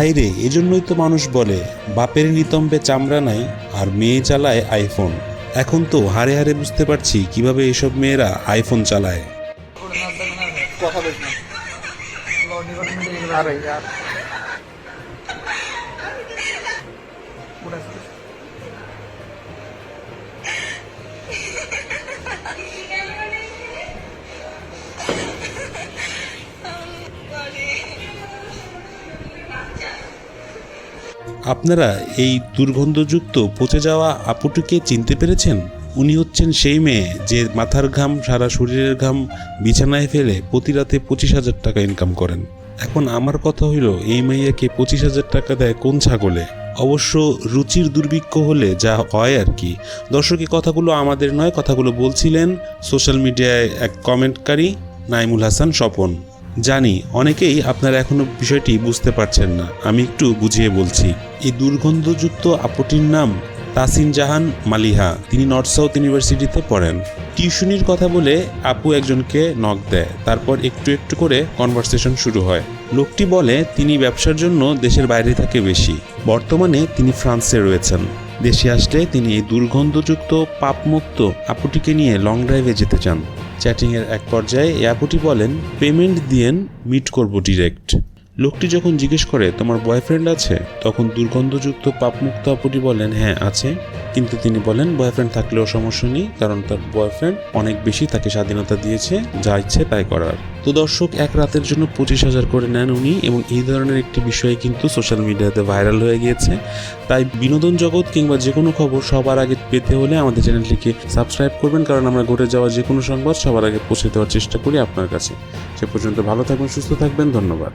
ভাইরে এজন্যই তো মানুষ বলে, বাপের নিতম্বে চামড়া নাই আর মেয়ে চালায় আইফোন। এখন তো হারে হারে বুঝতে পারছি কীভাবে এসব মেয়েরা আইফোন চালায়। আপনারা এই দুর্গন্ধযুক্ত পচে যাওয়া আপুটিকে চিনতে পেরেছেন? উনি হচ্ছেন সেই মেয়ে যে মাথার ঘাম সারা শরীরের ঘাম বিছানায় ফেলে প্রতি রাতে পঁচিশ হাজার টাকা ইনকাম করেন। এখন আমার কথা হইল, এই মেয়েকে পঁচিশ হাজার টাকা দেয় কোন ছাগলে? অবশ্য রুচির দুর্ভিক্ষ হলে যা হয় আর কি। দর্শক কথাগুলো আমাদের নয়, কথাগুলো বলছিলেন সোশ্যাল মিডিয়ায় এক কমেন্টকারী নাইমুল হাসান স্বপন। জানি অনেকেই আপনারা এখনও বিষয়টি বুঝতে পারছেন না। আমি একটু বুঝিয়ে বলছি। এই দুর্গন্ধযুক্ত আপটির নাম তাসিন জাহান মালিহা। তিনি নর্থ সাউথ ইউনিভার্সিটিতে পড়েন। টিউশনির কথা বলে আপু একজনকে নক দেয়। তারপর একটু একটু করে কনভারসেশন শুরু হয়। লোকটি বলে, তিনি ব্যবসার জন্য দেশের বাইরে থাকে বেশি। বর্তমানে তিনি ফ্রান্সে রয়েছেন। দেশে আসলে তিনি এই দুর্গন্ধযুক্ত পাপমুক্ত আপুটিকে নিয়ে লং ড্রাইভে যেতে চান। চ্যাটিংয়ের এক পর্যায়ে এই আপুটি বলেন পেমেন্ট দিয়েন মিট করব ডিরেক্ট লোকটি যখন জিজ্ঞেস করে, তোমার বয়ফ্রেন্ড আছে? তখন দুর্গন্ধযুক্ত পাপমুক্ত আপুটি বলেন হ্যাঁ আছে। কিন্তু তিনি বলেন বয়ফ্রেন্ড থাকলেও সমস্যা নেই, কারণ তার বয়ফ্রেন্ড অনেক বেশি তাকে স্বাধীনতা দিয়েছে, যা ইচ্ছে তাই করার। তো দর্শক, এক রাতের জন্য পঁচিশ হাজার করে নেন উনি এবং এই ধরনের একটি বিষয় কিন্তু সোশ্যাল মিডিয়াতে ভাইরাল হয়ে গিয়েছে। তাই বিনোদন জগৎ কিংবা যে কোনো খবর সবার আগে পেতে হলে আমাদের চ্যানেলটিকে সাবস্ক্রাইব করবেন, কারণ আমরা ঘটে যাওয়া যে কোনো সংবাদ সবার আগে পৌঁছে দেওয়ার চেষ্টা করি আপনার কাছে। সে পর্যন্ত ভালো থাকবেন, সুস্থ থাকবেন, ধন্যবাদ।